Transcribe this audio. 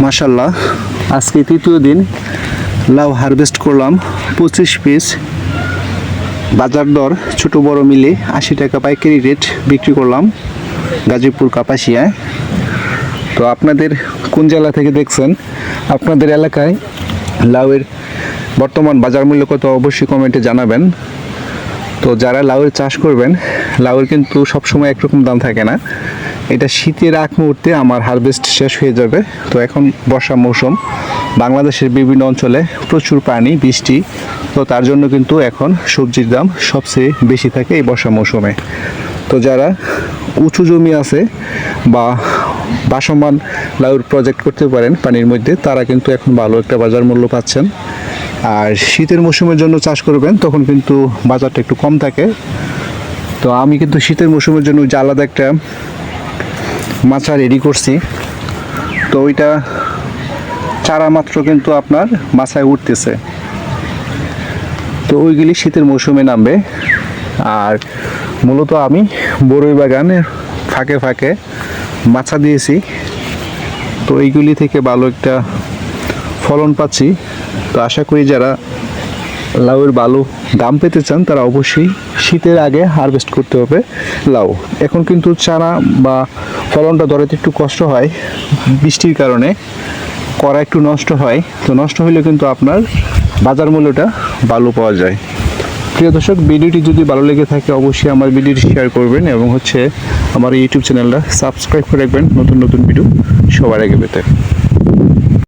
মাশাল্লাহ আজকে তৃতীয় দিন। লাউ হারভেস্ট করলাম, পঁচিশ পিস বাজার দর ছোট বড় মিলে আশি টাকা পাইকারি রেট বিক্রি করলাম গাজীপুর কাপাসিয়ায়। তো আপনাদের কোন জেলা থেকে দেখছেন? আপনাদের এলাকায় লাউয়ের বর্তমান বাজার মূল্য কত অবশ্যই কমেন্টে জানাবেন। তো যারা লাউয়ের চাষ করবেন, লাউয়ের কিন্তু সবসময় একরকম দাম থাকে না। এটা শীতের আগ মুহূর্তে আমার হারভেস্ট শেষ হয়ে যাবে। তো এখন বর্ষা মৌসুম। বাংলাদেশের বিভিন্ন অঞ্চলে প্রচুর পানি, বৃষ্টি। তো তার জন্য কিন্তু এখন সবজির দাম সবচেয়ে বেশি থাকে এই বর্ষা মৌসুমে। তো যারা উঁচু জমি আছে বা বাসমান লাউর প্রজেক্ট করতে পারেন পানির মধ্যে, তারা কিন্তু এখন ভালো একটা বাজার মূল্য পাচ্ছেন। আর শীতের মৌসুমের জন্য চাষ করবেন, তখন কিন্তু বাজারটা একটু কম থাকে। তো আমি কিন্তু শীতের মৌসুমের জন্য যে আলাদা একটা মাছা রেডি করছি। তো ওইটা চারা মাত্র কিন্তু আপনার মাছায় উঠতেছে। তো ওইগুলি শীতের মৌসুমে নামবে। আর মূলত আমি বড়ই বাগানের ফাঁকে ফাঁকে মাছা দিয়েছি। তো এইগুলি থেকে ভালো একটা ফলন পাচ্ছি। তো আশা করি যারা লাউয়ের ভালো দাম পেতে চান, তারা অবশ্যই শীতের আগে হারভেস্ট করতে হবে লাউ। এখন কিন্তু চারা বা ফলনটা ধরাতে একটু কষ্ট হয়, বৃষ্টির কারণে, করা একটু নষ্ট হয়, তো নষ্ট হলে কিন্তু আপনার বাজার মূল্যটা ভালো পাওয়া যায়। প্রিয় দর্শক, ভিডিওটি যদি ভালো লেগে থাকে, অবশ্যই আমার ভিডিওটি শেয়ার করবেন এবং হচ্ছে আমার ইউটিউব চ্যানেলটা সাবস্ক্রাইব করে রাখবেন। নতুন নতুন ভিডিও সবার আগে পেতে।